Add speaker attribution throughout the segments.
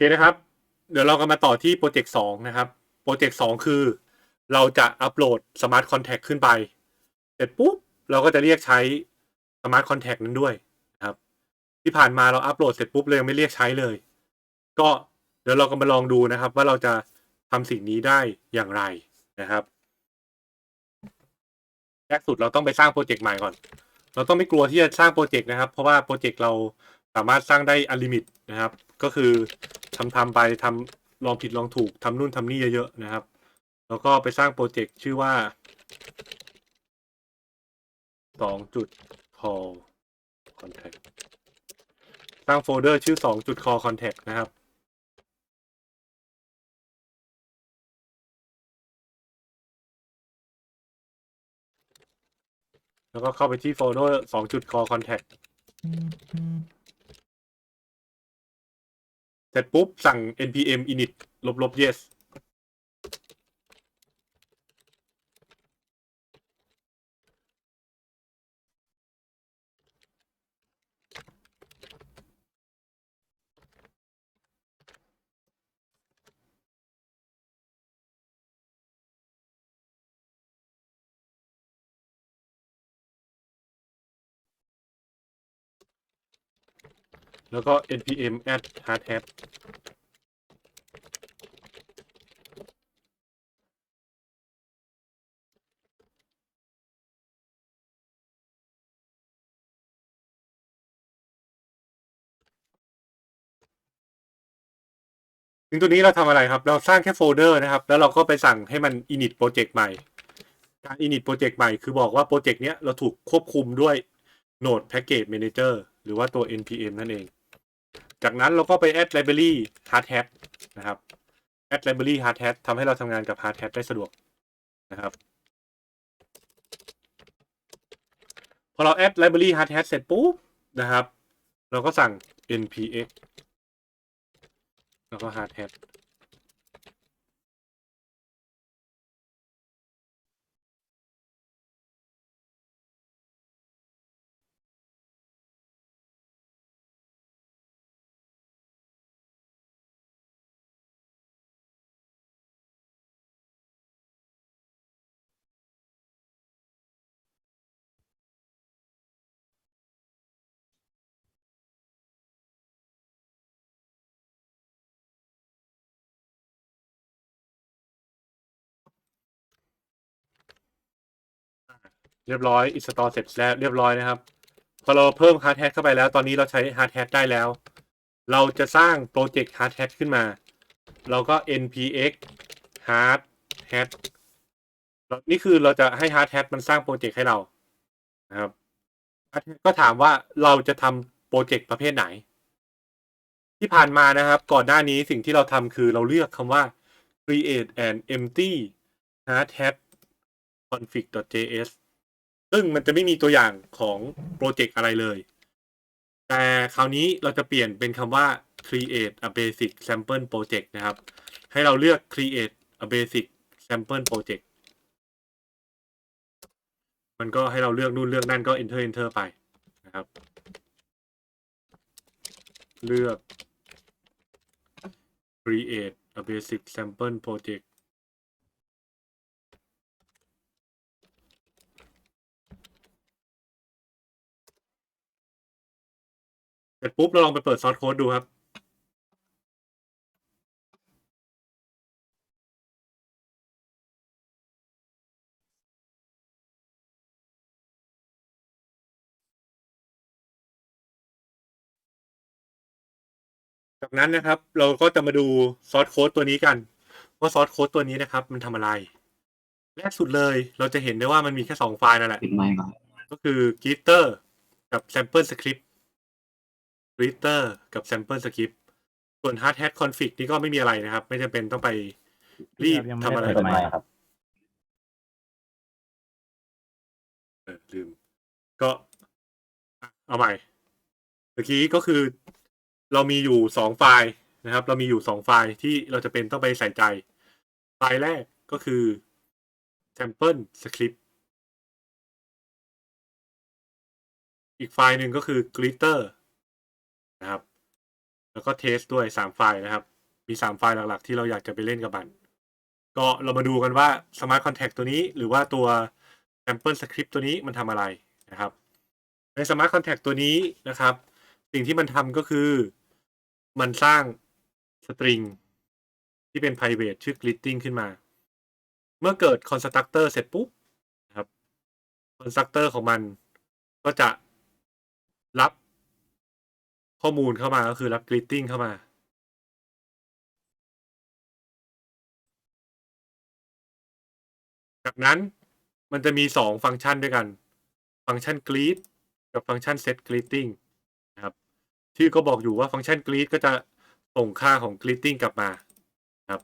Speaker 1: เคนะครับ เดี๋ยวเราก็มาต่อที่โปรเจกต์สองนะครับ โปรเจกต์สองคือ เราจะอัปโหลดสมาร์ทคอนแทคขึ้นไป เสร็จปุ๊บ เราก็จะเรียกใช้สมาร์ทคอนแทคนั้นด้วยนะครับ ที่ผ่านมาเราอัปโหลดเสร็จปุ๊บเรายังไม่เรียกใช้เลย ก็เดี๋ยวเราก็มาลองดูนะครับ ว่าเราจะทำสิ่งนี้ได้อย่างไรนะครับแรกสุดเราต้องไปสร้างโปรเจกต์ใหม่ก่อน เราต้องไม่กลัวที่จะสร้างโปรเจกต์นะครับ เพราะว่าโปรเจกต์เราสามารถสร้างได้อลิมิตนะครับ ก็คือทำทำไปทำลองผิดลองถูกทำนู่นทำนี่เยอะๆนะครับ แล้วก็ไปสร้างโปรเจกต์ชื่อว่าสองจุด call contact สร้างโฟลเดอร์ชื่อสองจุด call contact นะครับแล้วก็เข้าไปที่โฟลเดอร์สองจุด call contact เสร็จปุ๊บสั่ง npm init ลบลบ yes แล้วก็ npm add hardhat ถึงตัวนี้เราทำอะไรครับ เราสร้างแค่โฟลเดอร์นะครับ แล้วเราก็ไปสั่งให้มัน init โปรเจกต์ใหม่ การ init โปรเจกต์ใหม่คือบอกว่าโปรเจกต์เนี้ยเราถูกควบคุมด้วย Node Package Manager หรือว่าตัว npm นั่นเอง จากนั้นเราก็ไป add library hardhat นะครับ add library hardhat ทำให้เราทำงานกับ hardhat ได้สะดวกนะครับพอเรา add library hardhat เสร็จปุ๊บนะครับ เราก็สั่ง npx แล้วก็ hardhat เรียบร้อย install เสร็จแล้วเรียบร้อยนะครับ พอเราเพิ่ม hard hat เข้าไปแล้ว ตอนนี้เราใช้ hard hat ได้แล้ว เราจะสร้างโปรเจกต์ hard hat ขึ้นมา เราก็ npx hard hat นี่คือเราจะให้ hard hat มันสร้างโปรเจกต์ให้เรานะครับ hard hat ก็ถามว่าเราจะทำโปรเจกต์ประเภทไหน ที่ผ่านมานะครับ ก่อนหน้านี้สิ่งที่เราทำคือเราเลือกคำว่า create an empty hard hat config.js ซึ่งมันจะไม่มีตัวอย่างของโปรเจกต์อะไรเลย แต่คราวนี้เราจะเปลี่ยนเป็นคำว่า create a basic sample project นะครับ ให้เราเลือก create a basic sample project มันก็ให้เราเลือกนู่นเลือกนั่นก็ enter enter ไปนะครับ เลือก create a basic sample project เสร็จ ปุ๊บเราลองไปเปิดซอสโค้ดดูครับ จากนั้นนะครับ เราก็จะมาดูซอสโค้ดตัวนี้กัน ว่าซอสโค้ดตัวนี้นะครับ มันทำอะไรแรกสุดเลย เราจะเห็นได้ว่ามันมีแค่สองไฟล์นั่นแหละ
Speaker 2: ปิดไมค์ก่อน
Speaker 1: ก็คือ Glitter กับ Sample Script Glitter กับ Sample Script ส่วน Hard Hat Config นี่ก็ไม่มีอะไรนะครับ ไม่จำเป็นต้องไปรีบ
Speaker 3: ยังไม่
Speaker 1: ทำอะไร
Speaker 3: ได้
Speaker 2: เปิด
Speaker 1: กับ
Speaker 2: ไม
Speaker 1: มัน
Speaker 2: ค์ครับ
Speaker 1: เออลืม ก็อะเอาใหม่เมื่อกี้ก็คือเรามีอยู่สองไฟล์นะครับ เรามีอยู่สองไฟล์ที่เราจะเป็นต้องไปใส่ใจ ไฟล์แรกก็คือ sample script อีกไฟล์หนึ่งก็คือ glitter นะครับ แล้วก็เทสด้วยสามไฟล์นะครับ มีสามไฟล์หลักๆ ที่เราอยากจะไปเล่นกับมัน ก็เรามาดูกันว่า Smart Contact ตัวนี้หรือว่าตัว Sample Script ตัวนี้มันทำอะไรนะครับ ใน Smart Contact ตัวนี้นะครับ สิ่งที่มันทำก็คือมันสร้างสตริงที่เป็น private ชื่อ greeting ขึ้นมา เมื่อเกิด constructor เสร็จปุ๊บนะครับ constructor ของมันก็จะรับ ข้อมูลเข้ามาก็คือรับ greeting เข้ามาจากนั้นมันจะมีสองฟังก์ชันด้วยกัน ฟังก์ชัน greet กับฟังก์ชัน set greeting นะครับชื่อก็บอกอยู่ว่าฟังก์ชัน greet ก็จะส่งค่าของ greeting กลับมาครับ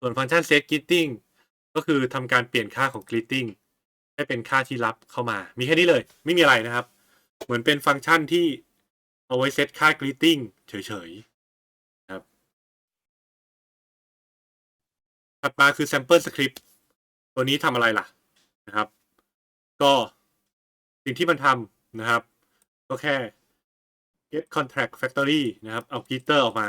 Speaker 1: ส่วนฟังก์ชัน set greeting ก็คือทำการเปลี่ยนค่าของ greeting ให้เป็นค่าที่รับเข้ามา มีแค่นี้เลย ไม่มีอะไรนะครับ เหมือนเป็นฟังก์ชันที่เอาไว้เซตค่า greeting เฉยๆครับ ถัดมาคือ sample script ตัวนี้ทำอะไรล่ะนะครับ ก็สิ่งที่มันทำนะครับ ก็แค่ get contract factory นะครับ เอา Peter ออกมา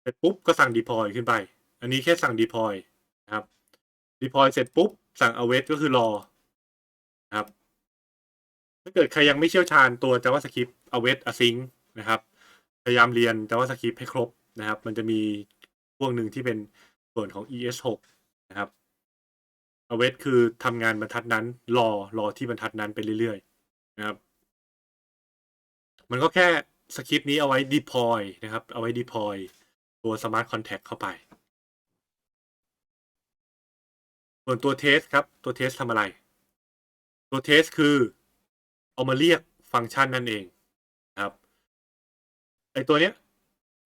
Speaker 1: เสร็จปุ๊บก็สั่ง deploy ขึ้นไป อันนี้แค่สั่ง deploy นะครับ deploy เสร็จปุ๊บ สั่ง await ก็คือรอนะครับ ถ้าเกิดใครยังไม่เชี่ยวชาญตัว JavaScript await async นะครับ พยายามเรียน JavaScript ให้ครบนะครับ มันจะมีพวกหนึ่งที่เป็นส่วนของ ES6 นะครับ await คือทำงานบรรทัดนั้น รอรอที่บรรทัดนั้นไปเรื่อยๆนะครับ มันก็แค่สคริปต์นี้เอาไว้ deploy นะครับ เอาไว้ deploy ตัว smart contact เข้าไป ส่วนตัว test ครับ ตัว test ทำอะไร ตัว test คือ เอามาเรียกฟังก์ชันนั่นเองนะครับ ไอตัวเนี้ย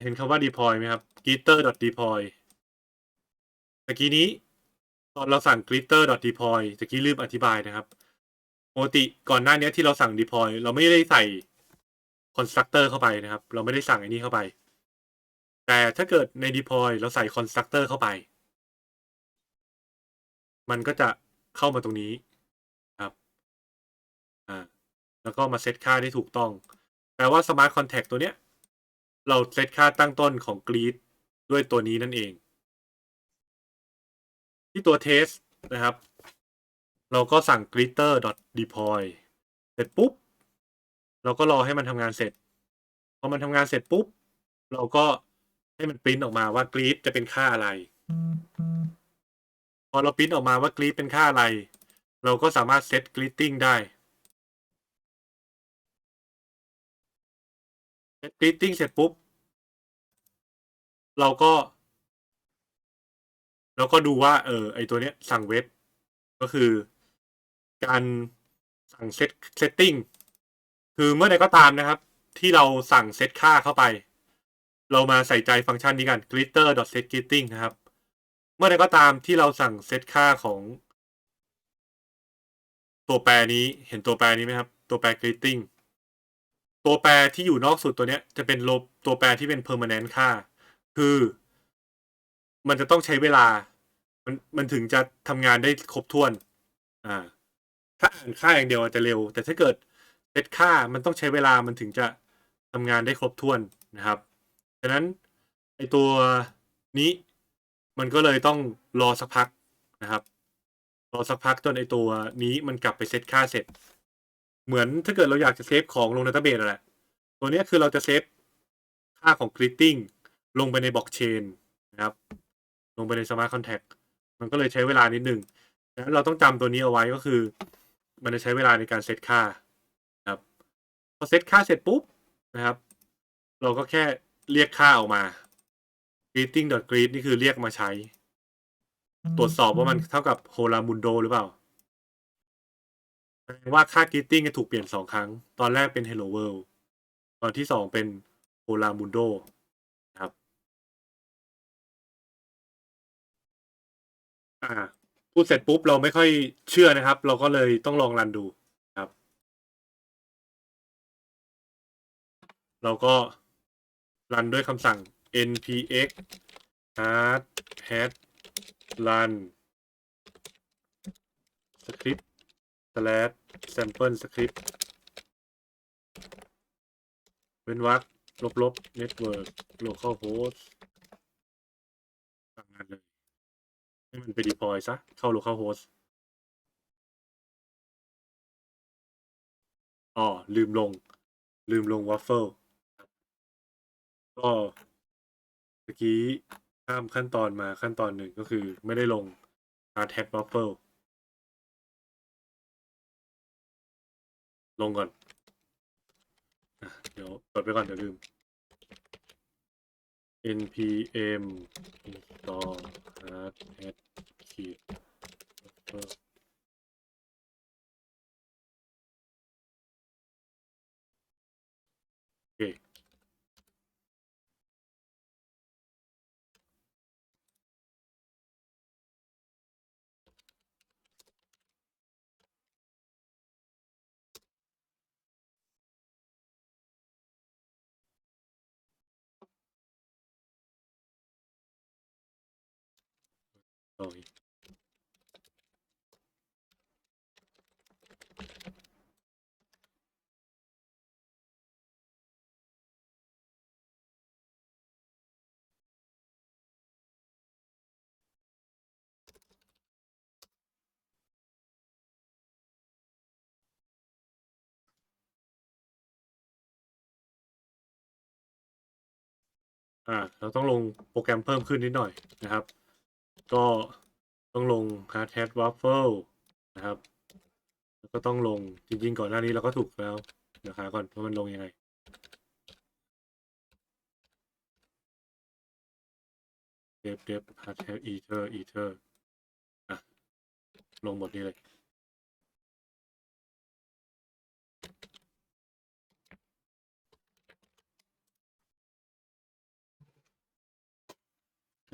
Speaker 1: เห็นคำว่า deploy ไหมครับ glitter.deploy ตะกี้นี้ ตอนเราสั่ง glitter.deploy ตะกี้ลืมอธิบายนะครับปกติก่อนหน้านี้ที่เราสั่ง deploy เราไม่ได้ใส่ constructor เข้าไปนะครับ เราไม่ได้สั่งไอ้นี้เข้าไป แต่ถ้าเกิดใน deploy เราใส่ constructor เข้าไป มันก็จะเข้ามาตรงนี้ แล้วก็มาเซตค่าได้ถูกต้อง แปลว่า smart contact ตัวเนี้ย เราเซตค่าตั้งต้นของ greet ด้วยตัวนี้นั่นเอง ที่ตัว test นะครับ เราก็สั่ง glitter deploy เสร็จปุ๊บ เราก็รอให้มันทำงานเสร็จ พอมันทำงานเสร็จปุ๊บ เราก็ให้มันปริ้นออกมาว่า greet จะเป็นค่าอะไร พอเราปริ้นออกมาว่า greet เป็นค่าอะไร เราก็สามารถเซต greeting ได้ เซต greeting เสร็จปุ๊บ เราก็ เราก็ดูว่า เออ ไอตัวเนี้ย สั่งเว็บ ก็คือ การสั่งเซตเซตติ้งคือเมื่อใดก็ตามนะครับ ที่เราสั่งเซตค่าเข้าไป เรามาใส่ใจฟังก์ชันนี้กัน glitter set greeting นะครับ เมื่อใดก็ตามที่เราสั่งเซตค่าของตัวแปรนี้เห็นตัวแปรนี้ไหมครับ ตัวแปร greeting ตัวแปรที่อยู่นอกสุดตัวเนี้ย จะเป็นลบตัวแปรที่เป็น permanent ค่า คือ มันจะต้องใช้เวลา มันมันถึงจะทำงานได้ครบถ้วน อ่า ถ้าอ่านค่าอย่างเดียวอาจจะเร็ว แต่ถ้าเกิดเซตค่ามันต้องใช้เวลามันถึงจะทำงานได้ครบถ้วนนะครับฉะนั้นไอตัวนี้มันก็เลยต้องรอสักพักนะครับ รอสักพักจนไอตัวนี้มันกลับไปเซตค่าเสร็จ เหมือนถ้าเกิดเราอยากจะเซฟของลงในดัตเตเบสอะไรตัวนี้คือเราจะเซฟค่าของ greeting ลงไปในบล็อกเชนนะครับ ลงไปใน smart contract มันก็เลยใช้เวลานิดหนึ่งดังนั้นเราต้องจำตัวนี้เอาไว้ก็คือ มันจะใช้เวลาในการเซตค่านะครับพอเซตค่าเสร็จปุ๊บนะครับ เราก็แค่เรียกค่าออกมา greeting.greet นี่คือเรียกมาใช้ ตรวจสอบว่ามันเท่ากับ holamundo หรือเปล่า ว่าค่า greeting จะถูกเปลี่ยนสองครั้ง ตอนแรกเป็น hello world ตอนที่สองเป็น holamundo นะครับ อ่า พูดเสร็จปุ๊บเราไม่ค่อยเชื่อนะครับ เราก็เลยต้องลองรันดูครับ เราก็รันด้วยคำสั่ง npx hard hat run script slash sample script เป็นวักลบลบเน็ตเวิร์กโลเคอลโฮสสั่งงานเลย ให้มันไป deploy ซะ เข้า local host อ๋อ ลืมลง ลืมลง waffle ก็เมื่อกี้ข้ามขั้นตอนมาขั้นตอนหนึ่งก็คือไม่ได้ลง hard hat waffle ลงก่อนเดี๋ยวกดไปก่อนเดี๋ยวลืม npm install hard hat ขี ต่ออีกอ่า เราต้องลงโปรแกรมเพิ่มขึ้นนิดหน่อยนะครับ ก็ต้องลง hard hat waffle นะครับ แล้วก็ต้องลงจริง ๆ ก่อนหน้านี้เราก็ถูกแล้วเดี๋ยวหาก่อนว่ามันลงยังไงเดฟเดฟ hard hat ether ether อะ ลงหมดนี้เลย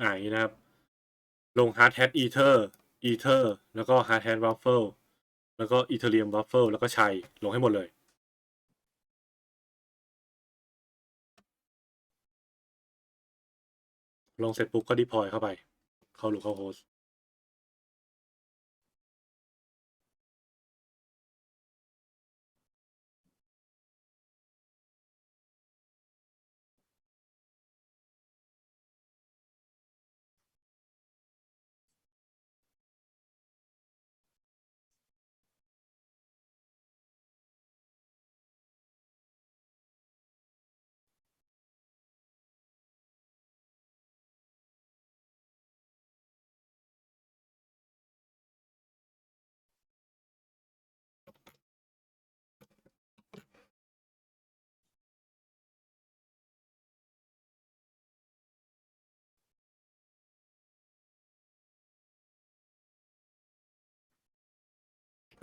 Speaker 1: อ่าอย่างนี้นะครับ ลง hard hat ether ether แล้วก็ hard hat waffle แล้วก็ ethereum waffle แล้วก็ชัยลงให้หมดเลย ลงเสร็จปุ๊บก็ deploy เข้าไป เข้าหลุเข้าโฮส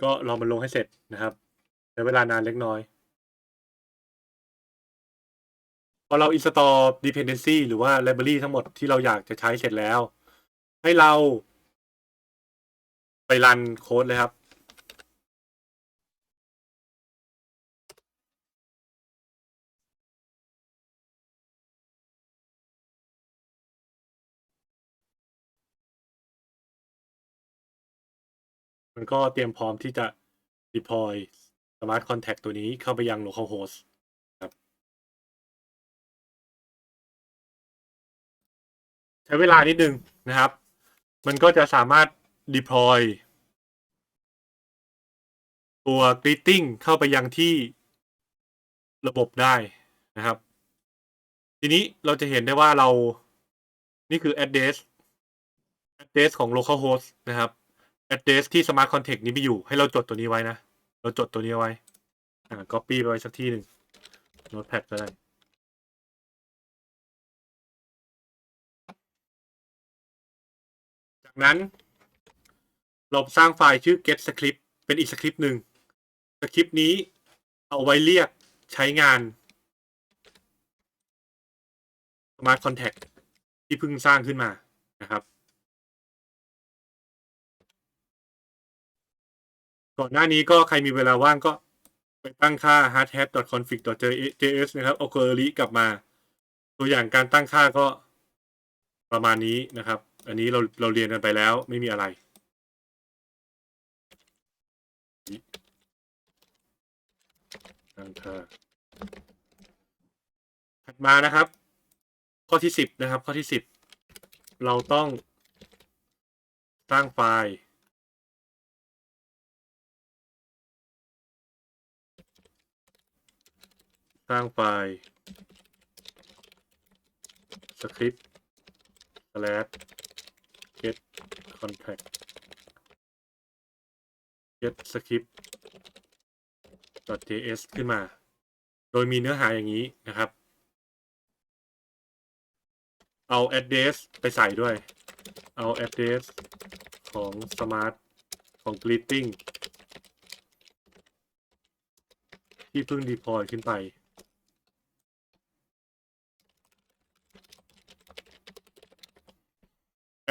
Speaker 1: ก็รอมันลงให้เสร็จนะครับใช้เวลานานเล็กน้อย พอเรา install dependency หรือว่า library ทั้งหมดที่เราอยากจะใช้เสร็จแล้ว ให้เรา ไปรันโค้ดเลยครับ มันก็เตรียมพร้อมที่จะ deploy smart contact ตัวนี้เข้าไปยัง local host ครับ ใช้เวลานิดนึงนะครับ มันก็จะสามารถ deploy ตัว greeting เข้าไปยังที่ระบบได้นะครับ ทีนี้เราจะเห็นได้ว่าเรานี่คือ address address ของ local host นะครับ address ที่ smart contact นี้มีอยู่ ให้เราจดตัวนี้ไว้นะ เราจดตัวนี้ไว้ อ่า copy ไปไว้สักที่หนึ่ง notepad ก็ได้ จากนั้น เราสร้างไฟล์ชื่อ get script เป็นอีกสคริปต์หนึ่ง สคริปต์นี้เอาไว้เรียกใช้งาน smart contact ที่เพิ่งสร้างขึ้นมานะครับ ก่อนหน้านี้ก็ใครมีเวลาว่างก็ไปตั้งค่า hardhat.config.js นะครับเอา query กลับมา ตัวอย่างการตั้งค่าก็ประมาณนี้นะครับ อันนี้เราเราเรียนกันไปแล้วไม่มีอะไรตั้งค่าถัดมานะครับ ข้อที่สิบนะครับ ข้อที่สิบเราต้องสร้างไฟล์ ส ร้างไฟล์สคริปต์ slash get contact get script .js ขึ้นมา โดยมีเนื้อหาอย่างนี้นะครับ เอา address ไปใส่ด้วย เอา address ของ smart ของ greeting ที่เพิ่ง deploy ขึ้นไป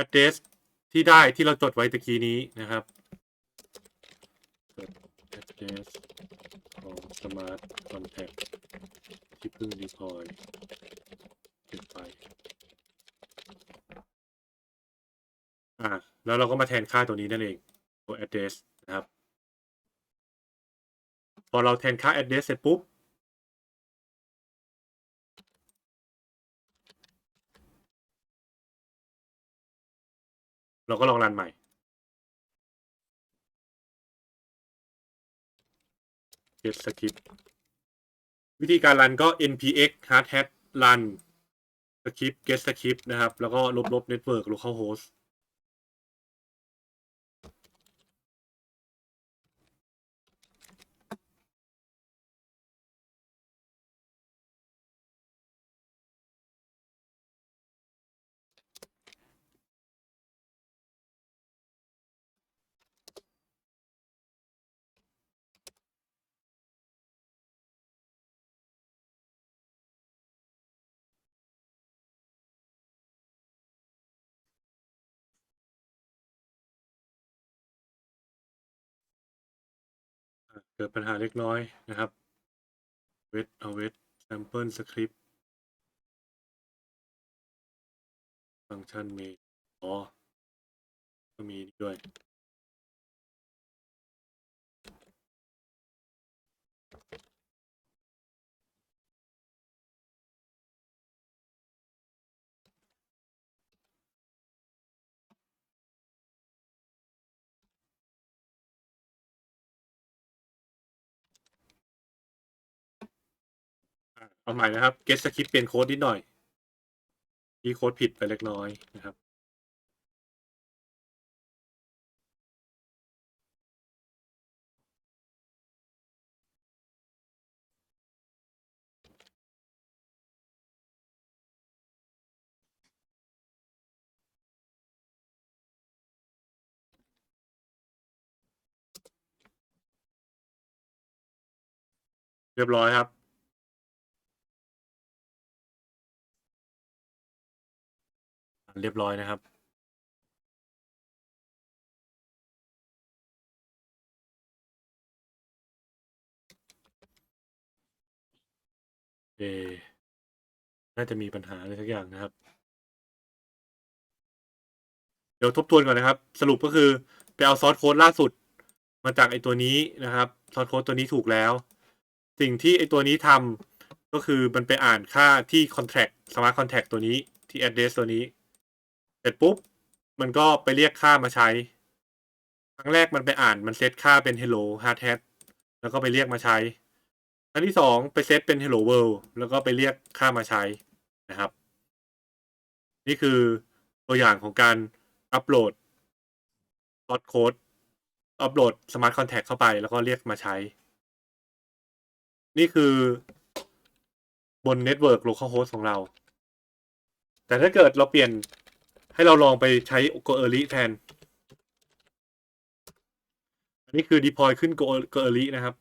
Speaker 1: address ที่ได้ที่เราจดไว้ตะกี้นี้นะครับ address ของ smart contact ที่เพิ่ง deploy ขึ้นไป อ่า แล้วเราก็มาแทนค่าตัวนี้นั่นเอง ตัว address นะครับ พอเราแทนค่า address เสร็จปุ๊บ เราก็ลองรันใหม่ get script วิธีการรันก็ npx hard hat run script get script นะครับ แล้วก็ลบลบ network localhost กิดปัญหาเล็กน้อยนะครับเวทเอาเวทสแมเปิลสคริปต์ฟังก์ชันมีอ๋อก็มีด้วย เอาใหม่นะครับ get script เปลี่ยนโค้ดนิดหน่อยที่โค้ดผิดไปเล็กน้อยนะครับเรียบร้อยครับ เรียบร้อยนะครับ เอ น่าจะมีปัญหาอะไรสักอย่างนะครับ เดี๋ยวทบทวนก่อนนะครับ สรุปก็คือ ไปเอาซอสโค้ดล่าสุด มาจากไอตัวนี้นะครับ ซอสโค้ดตัวนี้ถูกแล้ว สิ่งที่ไอตัวนี้ทำก็คือมันไปอ่านค่าที่ contract smart contract ตัวนี้ที่ address ตัวนี้ เสร็จปุ๊บ มันก็ไปเรียกค่ามาใช้ ครั้งแรกมันไปอ่านมันเซตค่าเป็น hello hard hat แล้วก็ไปเรียกมาใช้ ครั้งที่สองไปเซตเป็น hello world แล้วก็ไปเรียกค่ามาใช้นะครับ นี่คือตัวอย่างของการอัปโหลดซอสโค้ดอัปโหลด smart contract เข้าไปแล้วก็เรียกมาใช้ นี่คือบน network localhost ของเรา แต่ถ้าเกิดเราเปลี่ยน ให้เราลองไปใช้ go early แทน อันนี้คือ deploy ขึ้น go go early นะครับ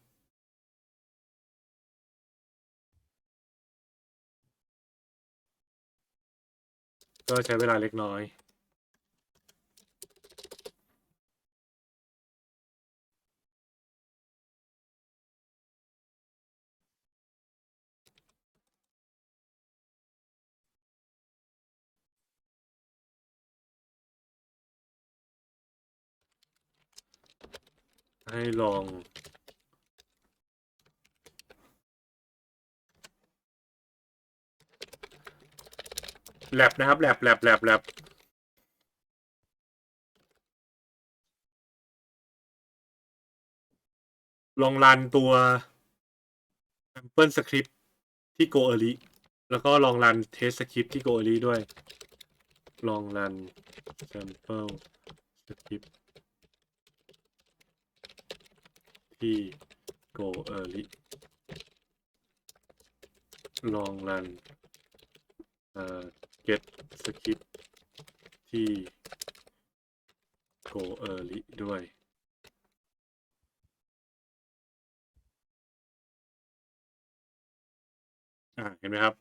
Speaker 1: ก็ใช้เวลาเล็กน้อย ให้ลอง แลบนะครับแลบแลบแลบแลบลองรันตัว sample script ที่ Go Early แล้วก็ลองรัน test script ที่ Go Early ด้วย ลองรัน sample script ที่ Go Early ลองรันเอ่อ get script ที่ Go Early ด้วย อ่าเห็นไหมครับ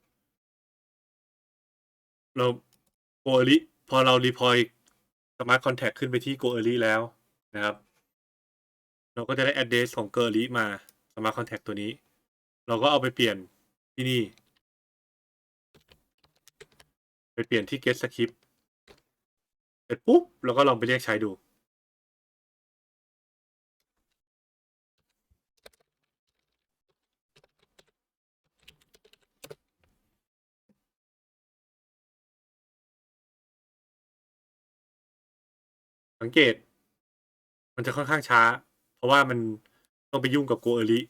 Speaker 1: เรา Go Early พอเรา deploy Smart Contact ขึ้นไปที่ Go Early แล้วนะครับ เราก็จะได้ address ของ Go Early มา Smart Contact ตัวนี้ เราก็เอาไปเปลี่ยนที่นี่ ไปเปลี่ยนที่ get script เสร็จปุ๊บเราก็ลองไปเรียกใช้ดู สังเกต มันจะค่อนข้างช้า ราะว่ามันต้องไปยุ่งกับ Go Early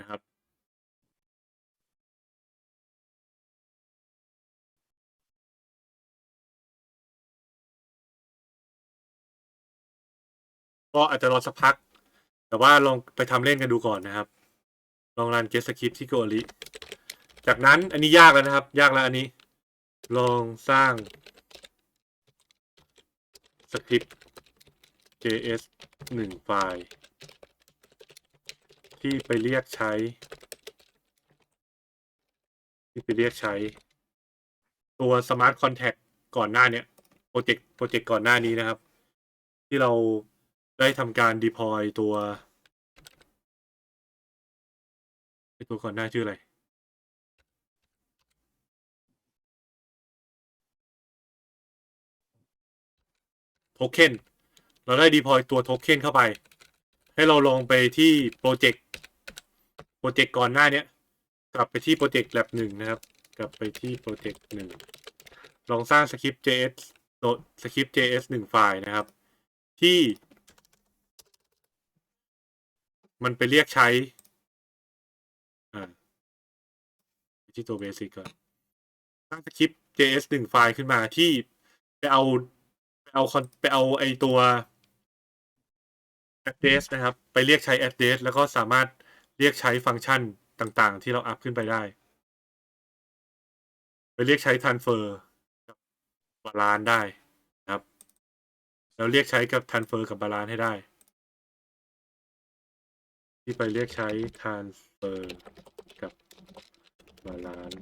Speaker 1: นะครับ ก็อาจจะรอสักพัก แต่ว่าลองไปทำเล่นกันดูก่อนนะครับ ลองรัน get script ที่ Go Early จากนั้นอันนี้ยากแล้วนะครับ ยากแล้วอันนี้ ลองสร้างสคริปต์ js หนึ่งไฟล์ ที่ไปเรียกใช้ ที่ไปเรียกใช้ ตัว Smart Contact ก่อนหน้าเนี้ยโปรเจกต์โปรเจกต์ก่อนหน้านี้นะครับ ที่เราได้ทำการ deploy ตัวตัวก่อนหน้าชื่ออะไรโทเค็นเราได้ deploy ตัวโทเค็นเข้าไป ให้เราลองไปที่โปรเจกต์โปรเจกต์ก่อนหน้าเนี้ย กลับไปที่โปรเจกต์ lab หนึ่งนะครับ กลับไปที่โปรเจกต์หนึ่งลองสร้างสคริปต์ js โดสคริปต์ js หนึ่งไฟล์นะครับ ที่ มันไปเรียกใช้อ่าไปที่ตัว basic ก่อนสร้างสคริปต์ js หนึ่งไฟล์ขึ้นมาที่ไปเอาไปเอาคอนไปเอาไอตัว address นะครับ ไปเรียกใช้ address แล้วก็สามารถเรียกใช้ฟังก์ชันต่างๆ ที่เราอัพขึ้นไปได้ ไปเรียกใช้ transfer กับบาลานได้นะครับ แล้วเรียกใช้กับ transfer กับบาลานให้ได้ ที่ไปเรียกใช้ transfer กับบาลาน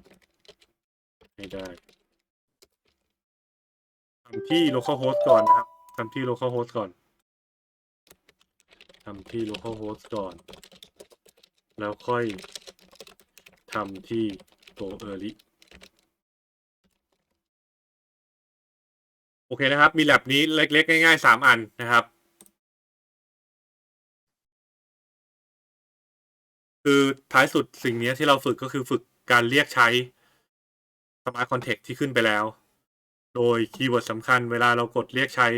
Speaker 1: ให้ได้ทำที่ localhost ก่อนนะครับทำที่ localhost ก่อนำที่ localhost ก่อน แล้วค่อยทำที่ตัว early โอเคนะครับ มีแ a บนี้เล็ก ๆ ง่ายๆสามอันนะครับ คือท้ายสุดสิ่งนี้ที่เราฝึกก็คือฝึกการเรียกใช้ Smart Context ที่ขึ้นไปแล้ว โดยคีย์เวิร์ดสำคัญเวลาเรากดเรียกใช้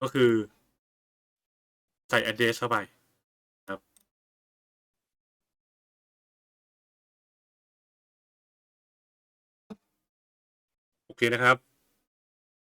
Speaker 1: ก็คือ ใส่ address เข้าไปครับ โอเคนะครับ